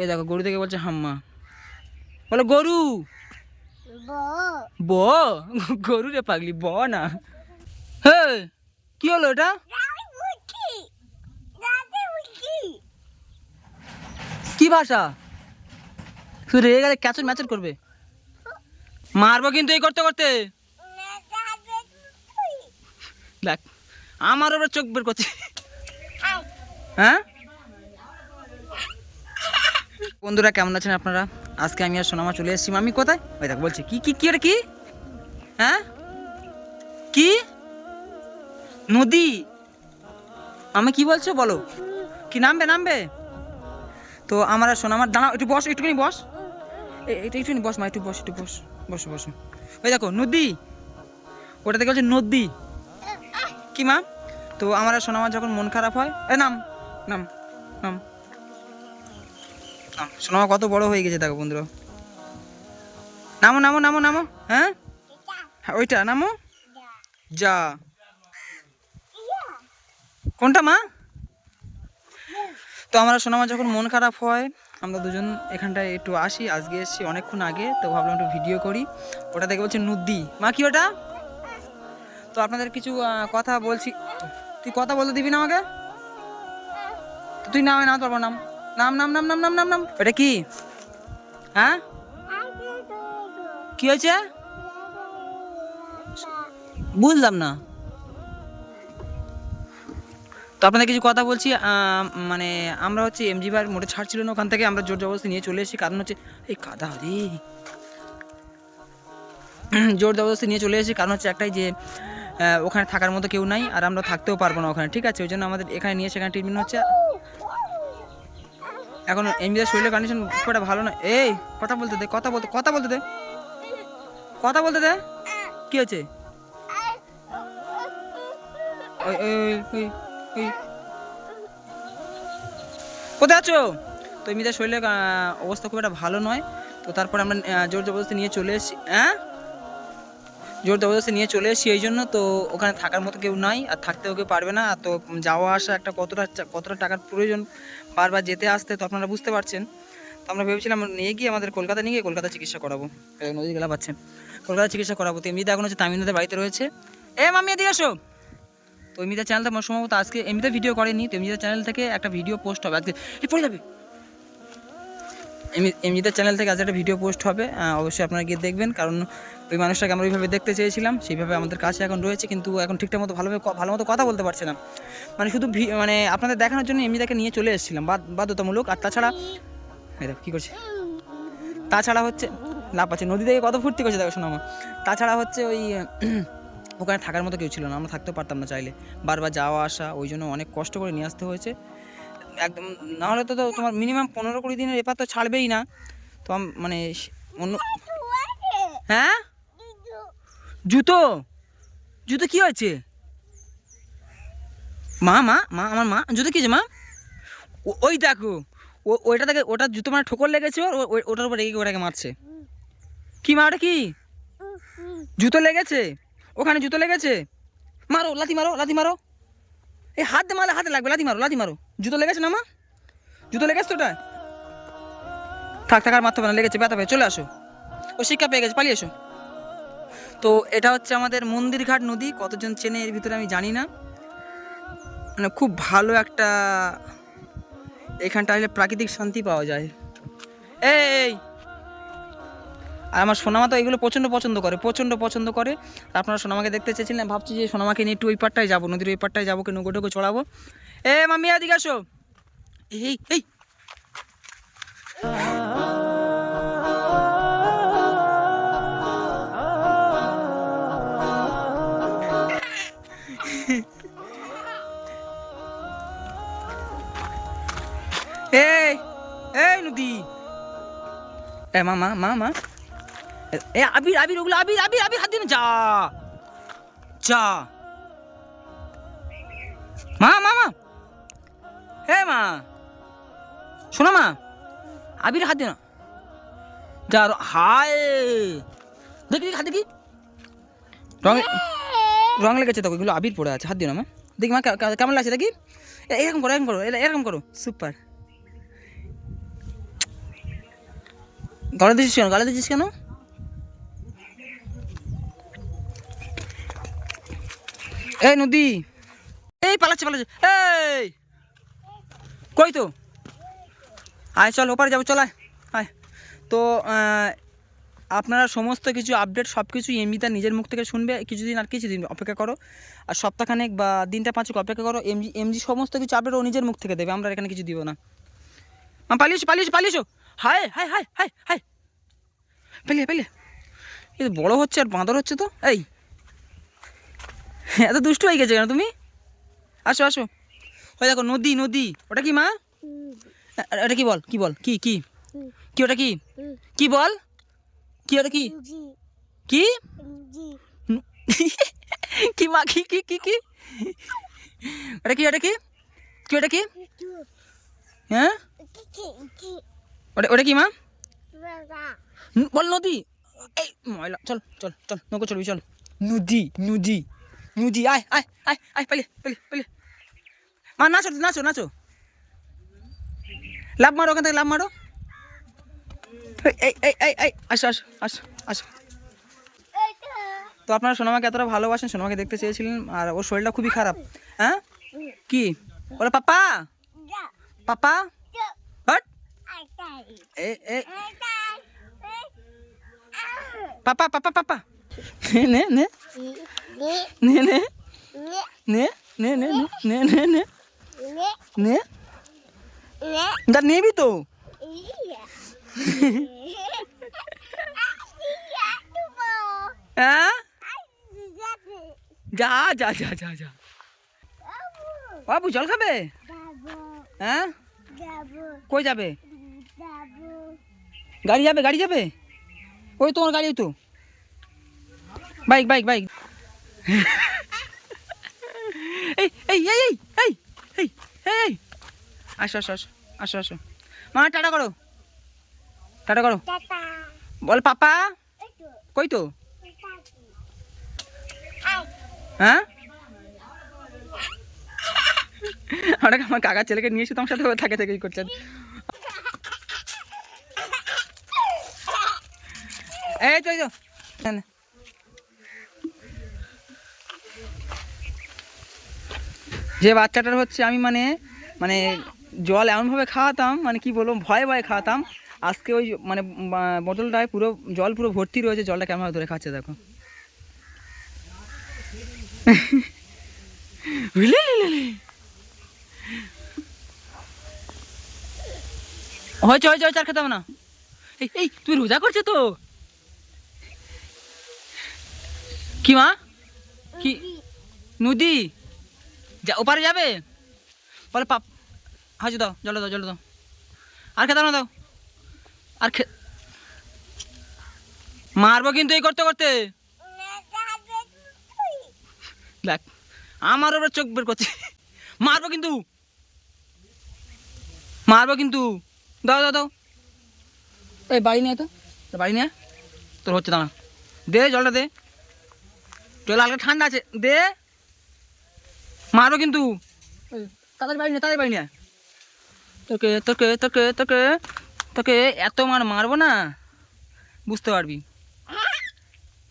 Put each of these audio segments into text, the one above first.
এই দেখো গরু থেকে বলছে হাম্মা। বলো গরু। ব। গরু রে পাগলি ব না। হে কি হলো এটা কি ভাষা? তুই রেগে গেলে ক্যাচর ম্যাচর করবে। মারবো কিন্তু এই করতে করতে। দেখ আমার ওপরে চোখ বের করছে। হ্যাঁ? বন্ধুরা, কেমন আছেন আপনারা? আজকে আমি আর সোনামা চলে এসেছি। আমি কোথায়? ওই দেখ, বলছি, কি কি কি আর কি? হ্যাঁ? কি? নদী? আমি কি বলছো, বলো। কি, নামবে নামবে? তো আমার আর সোনামার দাঁড়াও, একটু বস, একটুখানি বস। এটা একটুখানি বস, মা, একটু বস একটু বস, বসো বসো। ওই দেখো, নদী। ওটা থেকে বলছে নদী। কি, মা? তো আমার আর সোনামার যখন মন খারাপ হয়, এ, নাম নাম নাম। সোনামা কত বড় হয়ে গেছে দেখো বন্ধুরা। নামো নামো নামো নামো হ্যাঁ? হ্যাঁ, ওইটা নামো। যা। কোনটা মা? তো আমরা সোনামা যখন মন খারাপ হয় আমরা দুজন এখানটায় একটু আসি আজকে এসেছি অনেকক্ষণ আগে তো ভাবলাম একটু ভিডিও করি। ওটা দেখে বলছে নদী মা কি ওটা? তো আপনাদের কিছু কথা বলছি। তুই কথা বলতে দিবি না আমাকে? তুই নামে নাম পারব নাম। নাম নাম নাম নাম নাম নাম নাম। এটা কি? হ্যাঁ? কি হয়েছে? বুঝলাম না। তো আপনাদের কিছু কথা বলছি মানে আমরা হচ্ছে এমজি বার মোটে ছাড়ছিল না ওখান থেকে, আমরা জোর জবরদস্তি নিয়ে চলে এসেছি। কারণ হচ্ছে, এই কাদা রে। জোর জবরদস্তি নিয়ে চলে এসেছি, কারণ হচ্ছে একটাই যে ওখানে থাকার মতো কেউ নাই, আর আমরা থাকতেও পারব না ওখানে, ঠিক আছে? ওই জন্য আমাদের এখানে নিয়ে সেখানে ট্রিটমেন্ট হচ্ছে। এখন এমজিদের শরীরের কন্ডিশন খুব একটা ভালো না। এই, কথা বলতে দে, কথা বলতে কথা বলতে দে। কথা বলতে দে। কি হয়েছে? কোথায় আছো? তো এমনিতে শরীরের অবস্থা খুব একটা ভালো নয়। তো তারপর আমরা জোর জবরদস্তি নিয়ে চলে এসেছি। হ্যাঁ? জোর জবরদস্তি নিয়ে চলে এসেছি এই জন্য। তো ওখানে থাকার মতো কেউ নাই, আর থাকতেও কেউ পারবে না। তো যাওয়া আসা একটা কতটা কতটা টাকার প্রয়োজন বারবার যেতে আসতে তো আপনারা বুঝতে পারছেন। তো আমরা ভেবেছিলাম নিয়ে গিয়ে আমাদের কলকাতা নিয়ে গিয়ে কলকাতা চিকিৎসা করাবো। নদী গেলা পাচ্ছেন কলকাতা চিকিৎসা করাবো। তো এমনিতে এখন হচ্ছে তামিলনাদের বাড়িতে রয়েছে। এ মামি, এদিকে আসো। তো এমনিতে চ্যানেলটা আমার সম্ভবত আজকে এমনিতে ভিডিও করেনি। তো এমনিতে চ্যানেল থেকে একটা ভিডিও পোস্ট হবে আজকে। পড়ে যাবে। এমনি, এমনিতে চ্যানেল থেকে আজ একটা ভিডিও পোস্ট হবে। অবশ্যই আপনারা গিয়ে দেখবেন। কারণ ওই মানুষটাকে আমরা ওইভাবে দেখতে চেয়েছিলাম সেইভাবে আমাদের কাছে এখন রয়েছে কিন্তু এখন ঠিকঠাক মতো ভালোভাবে ভালো মতো কথা বলতে পারছে না। মানে শুধু ভি- মানে আপনাদের দেখানোর জন্য এমনি তাকে নিয়ে চলে এসেছিলাম বাধ্যতামূলক। আর তাছাড়া এই দেখো কী করছে? তাছাড়া হচ্ছে লাভ আছে নদী থেকে কত ফুর্তি করছে দেখো শোনো আমার তাছাড়া হচ্ছে ওই ওখানে থাকার মতো কেউ ছিল না আমরা থাকতেও পারতাম না চাইলে। বারবার যাওয়া আসা ওই জন্য অনেক কষ্ট করে নিয়ে আসতে হয়েছে। একদম নাহলে তো তো তোমার মিনিমাম পনেরো কুড়ি দিনের এপার তো ছাড়বেই না। তো মানে অন্য হ্যাঁ? জুতো? জুতো কি হয়েছে? মা মা মা, আমার মা, জুতো কি মা? ওই দেখো, ও- ওইটা থেকে ওটা জুতো মানে ঠোকর লেগেছে ওর ওটার উপর রেগে ওটাকে মারছে। কি মা, ওটা কি? জুতো লেগেছে? ওখানে জুতো লেগেছে? মারো, লাথি মারো লাথি মারো। এই হাত মারলে হাতে লাগবে, লাথি মারো লাথি মারো। জুতো লেগেছে না, মা? জুতো লেগেছে ওটা থাক থাক, আর মারতে না, লেগেছে, ব্যথা পেয়ে, চলে আসো। ও শিক্ষা পেয়ে গেছে, পালিয়ে এসো। তো এটা হচ্ছে আমাদের মন্দিরঘাট নদী, কতজন চেনে এর ভিতরে আমি জানি না। মানে খুব ভালো একটা এখানটা আসলে প্রাকৃতিক শান্তি পাওয়া যায়। এই! আর আমার সোনামা তো এগুলো প্রচণ্ড পছন্দ করে, প্রচণ্ড পছন্দ করে। আপনারা সোনামাকে দেখতে চেয়েছিলেন, ভাবছি যে সোনামাকে নিয়ে একটু ওই পারটায় যাব, নদীর ওই পারটায় যাব নৌকো টোকো চড়াবো। এ মামি এদিকে আসো। এই এই! নদী এ, মা মা মা মা। এ- আবির আবির, ওগুলো আবির আবির আবির, হাত দিন যা। যা। মা মা মা। হে মা। শোনো, মা। আবির, হাত দিন যা হায়। দেখি হাত দেখি। রং রং লেগেছে তো এগুলো আবির পড়ে আছে, হাত দিও না, মা। দেখি, মা কেমন লাগছে, দেখি। এরকম করো এরকম করো এরকম করো। সুপার। গালে দিচ্ছিস কেন? গালে দিচ্ছিস কেন? এই নদী। এই পালাচ্ছে পালাচ্ছে। এই! কই তো? আয়, চল ওপারে যাব, চল আয়। আয়। তো আপনারা সমস্ত কিছু আপডেট সব কিছু এমনি তার নিজের মুখ থেকে শুনবে। কিছুদিন আর কিছুদিন অপেক্ষা করো। আর সপ্তাহখানেক বা দিনটা পাঁচক অপেক্ষা করো। এমজি এমজি সমস্ত কিছু আপডেট ও নিজের মুখ থেকে দেবে। আমরা এখানে কিছু দিব না। পালিয়েছো পালিয়েছো পালিয়েছো! হায় হায় হায় হায় হায়। পেলে পেলে। তো বড় হচ্ছে আর বাঁদর হচ্ছে তো। এই। এত দুষ্টু হয়ে গেছে কেন তুমি? আসো আসো। ওই দেখো, নদী নদী। ওটা কি মা? এ- এটা কি বল? কি বল? কি কি? কি ওটা কি? কি বল? কি ওটা কি? কি? কি মা, কি কি কি কি? ওটা কি ওটা কি? কি, ওটা কি? হ্যাঁ? ওটা ওটা কি মা? বল নদী। এই ময়লা। চল চল চল নৌকো চলবি চল। নদী নদী নদী আয় আয় আয় আয় পেলে পেলে পেলে মা নাচো নাচো নাচো। লাভ মারো ওখান থেকে লাভ মারো। এই এই এই এই আসো আসো আসো আসো। তো আপনারা সোনামাকে এতটা ভালোবাসেন সোনামাকে দেখতে চেয়েছিলেন আর ওর শরীরটা খুবই খারাপ। হ্যাঁ? কি? ওরা পাপা? পাপা? এ এ পাপা পাপা পাপা নে নে নে নে নে নে নে নে নে নে নে নে দা নেবি তো হ্যাঁ যা যা যা যা যা বাবু জল খাবে? হ্যাঁ কই যাবে? গাড়ি যাবে গাড়ি যাবে? ওই তোমার গাড়ি তো। Bike bike bike. এই এই এই এই এই এই আসো আসো আসো আসো আসো। মা টাটা করো। টাটা করো। বল পাপা? কই তো? হ্যাঁ? আমার কাকার ছেলেকে নিয়ে এসে তোমার সাথে থাকে থেকে করছেন এই তো, এই। যে বাচ্চাটার হচ্ছে আমি মানে মানে জল এমনভাবে খাওয়াতাম মানে কি বলব, ভয়ে ভয়ে খাওয়াতাম। আজকে ওই মানে বোতলটায় পুরো, জল পুরো ভর্তি রয়েছে জলটা কেমন ধরে খাচ্ছে, দেখো। হয়েছে হয়েছে হয়েছে, আর খেতে হবে না। এই তুই রোজা করছে তো? কি মা? কি? নদী। যা ওপারে যাবে? বলে পাপ। হাজু দাও জলে দাও জল দাও। আর খেতে না দাও। আর খে মারবো কিন্তু এই করতে করতে। দেখ আমার ওপরে চোখ বের করছে। মারবো কিন্তু। মারবো কিন্তু। দাও দাও দাও। এই বাড়ি নিয়ে তো। বাড়ি নিয়ে তোর হচ্ছে দাঁড়া। দে জলটা দে। জল হালকা ঠান্ডা আছে দে। মারবো কিন্তু। তাড়াতাড়ি বাড়ি নিয়ে তাড়াতাড়ি বাড়ি আয়। তোকে তোকে তোকে তোকে তোকে এত মার মারবো না। বুঝতে পারবি।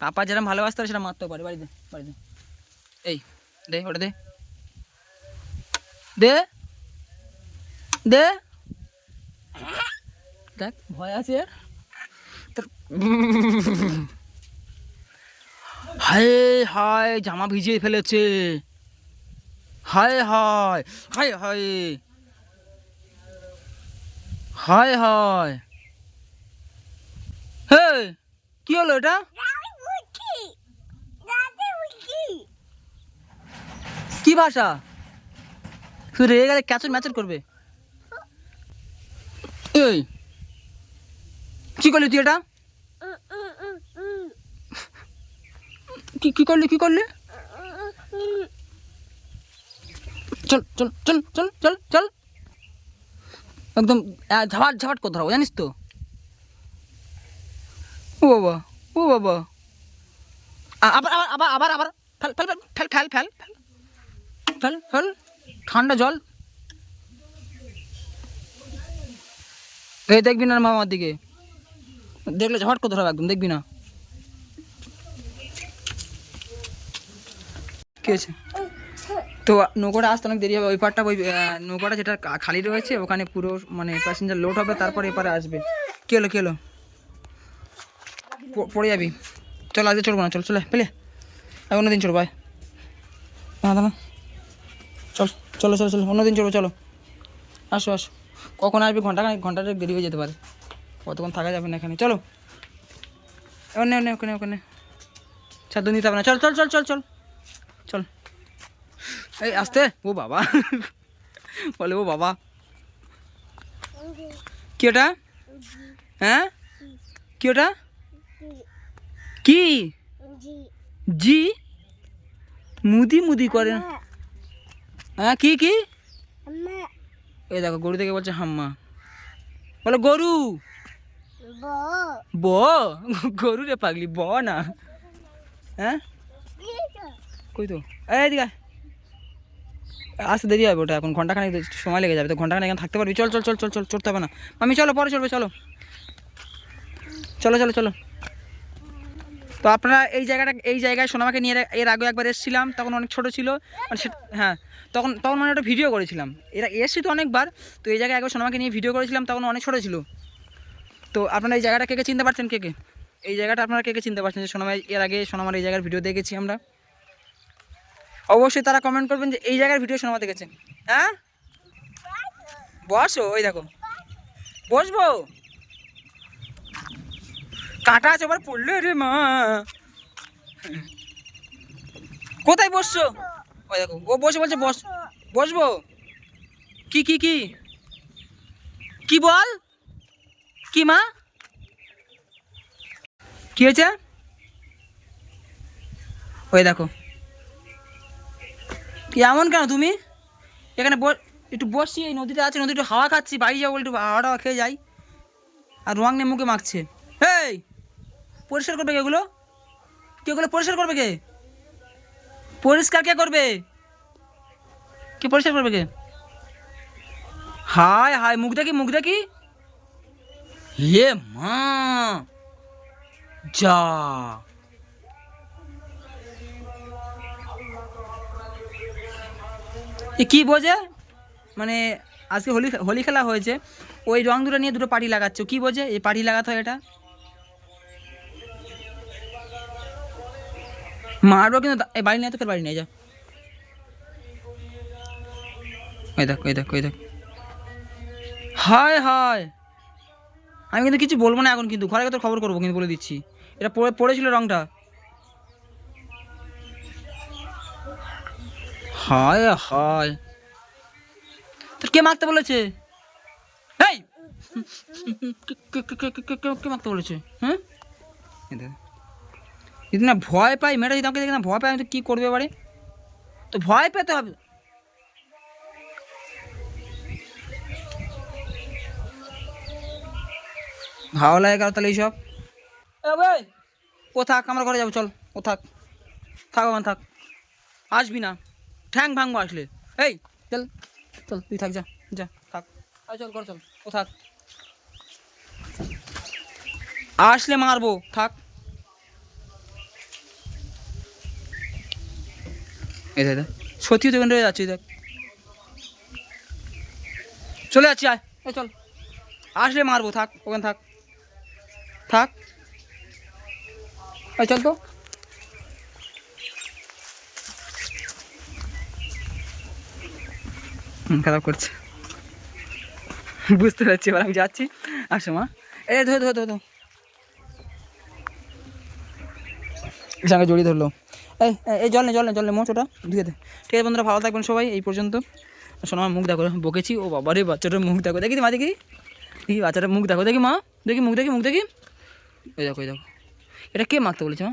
পাপা যেরকম ভালোবাসতে পারে সেটা মারতেও পারে। বাড়িতে বাড়িতে এই দে ওটা দে। দে। দে। দেখ ভয় আছে। এর। তোর হায় হায়, জামা ভিজিয়ে ফেলেছে। হায় হায় হায় হায় হায় হায়। হে কি হলো এটা? কি ভাষা? তুই রেগে গেলে ক্যাচর ম্যাচর করবে। এই, কি করলি তুই এটা? কি কি করলি কি করলি? চল চল চল চল চল চল। একদম ঝাপাট ঝাপাট করে ধরাবো জানিস তো? ও বাবা ও বাবা। আবার আবার আবার আবার আবার। Fail fail fail fail fail fail fail. Fail ঠান্ডা জল। এই দেখবি না মামার দিকে। দেখলে ঝট করে ধরো একদম, দেখবি না। কি হয়েছে? তো নৌকোটা আসতে অনেক দেরি হবে। ওই পারটা ওই নৌকাটা যেটা খালি রয়েছে, ওখানে পুরো মানে প্যাসেঞ্জার লোড হবে, তারপরে এপারে আসবে। কি হলো কি হলো? পড়ে যাবি। চল, আজকে চলবো না, চল, চলে পেলে? আর অন্যদিন চলবো ভাই দাঁড়া চল, চলো চলো চলো, অন্যদিন চলবো চলো। আসো আসো। কখন আসবে? ঘণ্টা ঘন্টাটা দেরি হয়ে যেতে পারে। কতক্ষণ থাকা যাবে না এখানে? চলো। ওখানে ওখানে ওখানে। ওখানে ছাদ নিতে হবে না। চল চল চল চল চল। এই, আসতে। ও বাবা। বলে, ও বাবা। কি ওটা? হ্যাঁ? কি ওটা? কি? জি। মুদি মুদি করে। হ্যাঁ কি কি? এই দেখো, গরু থেকে বলছে হাম্মা। বলো, গরু। ব। গরু রে পাগলি, ব না। হ্যাঁ? কই তো? এই দিকে আয়। আসতে দেরি হবে ওটা এখন, ঘন্টাখানেক সময় লেগে যাবে, তো ঘন্টাখানেক এখানে থাকতে পারবি। চল চল চল চল চল, চড়তে হবে না। আমি চলো, পরে চলবে চলো। চলো চলো চলো। তো আপনারা এই জায়গাটা, এই জায়গায় সোনামাকে নিয়ে এর- আগে একবার এসেছিলাম, তখন অনেক ছোট ছিল। মানে হ্যাঁ তখন তখন মানে একটা ভিডিও করেছিলাম। এরা এসেছি তো অনেকবার, তো এই জায়গায় একবার সোনামাকে নিয়ে ভিডিও করেছিলাম, তখন অনেক ছোট ছিল। তো আপনারা এই জায়গাটা কে কে চিনতে পারছেন, কে কে? এই জায়গাটা আপনারা কে কে চিনতে পারছেন যে সোনামাই, এর আগে সোনামার এই জায়গার ভিডিও দেখেছি আমরা? অবশ্যই তারা কমেন্ট করবেন যে এই জায়গার ভিডিও সোনামা দেখেছেন। হ্যাঁ? বসো, ওই দেখো। বসবো? কাঁটা আছে আবার পড়ল রে মা। কোথায় বসছো? ওই দেখো, ও বসে বলছে বস, বসবো? কি কি কি? কি বল? কি মা? কি হয়েছে? ওই দেখো। এমন কেন তুমি? এখানে একটু বসছি, এই নদীতে আছে নদী একটু হাওয়া খাচ্ছি, বাড়ি যাব, একটু হাওয়া টাওয়া খেয়ে যাই। আর রং নিয়ে মুখে মাখছে। এই পরিষ্কার করবে কে এগুলো? কে এগুলো পরিষ্কার করবে কে? পরিষ্কার কে করবে? কে পরিষ্কার করবে কে? হায় হায়, মুখ দেখি মুখ দেখি। হে মা! যা! কি বোঝে? মানে আজকে হোলি হোলি খেলা হয়েছে, ওই রং দুটো নিয়ে দুটো পাটি লাগাচ্ছ, কি বোঝে? এই পাটি লাগাতে হয় এটা? মারবো কিন্তু বাড়ি নিয়ে তোকে বাড়ি নিয়ে যা। ওই দেখ ওই দেখ ওই দেখ। হায় হায়! আমি কিন্তু কিছু বলব না এখন কিন্তু, ঘরে তোর খবর করব কিন্তু বলে দিচ্ছি। এটা পড়ে, পড়েছিল রংটা। হায় হায়। তোর কে মারতে বলেছে? এই! কে- মারতে বলেছে? হ্যাঁ? যদি না ভয় পাই মেয়েটা যদি আমাকে দেখে না ভয় পাই আমি তো কী করবে এবারে? তো ভয় পেতে হবে। ভালো লাগে কারও তাহলে এইসব? ভাই ও থাক আমরা ঘরে যাব চল। ও থাক। থাক ওখানে থাক। আসবি না। ঠ্যাং ভাঙবো আসলে। এই, চল চল, তুই থাক, যা যা, থাক। চল, ঘরে, চল। ও, থাক। আসলে মারবো, থাক। এই দেখ। সত্যি তো এখানে যাচ্ছি, দেখ। চলে যাচ্ছি, আয়। চল। আসলে মারবো, থাক, ওখানে থাক। থাক। চল তো। খারাপ করছে। বুঝতে পারছি এবার আমি যাচ্ছি। আসো মা। এই ধো ধো ধো সঙ্গে জড়িয়ে ধরলো। এই এই, জল নে জল নে জল নে মোচ ওটা ধুয়ে দে। ঠিক আছে বন্ধুরা ভালো থাকবেন সবাই এই পর্যন্ত। শোনো আমার মুখ দেখো বকেছি। ও বাবা রে বাচ্চাটার মুখ দেখো। দেখি মা দেখি। দেখি বাচ্চাটার মুখ দেখো। দেখি মা দেখি মুখ দেখি মুখ দেখি। ওই দেখো ওই দেখো। এটা কে মাখতে বলেছে মা?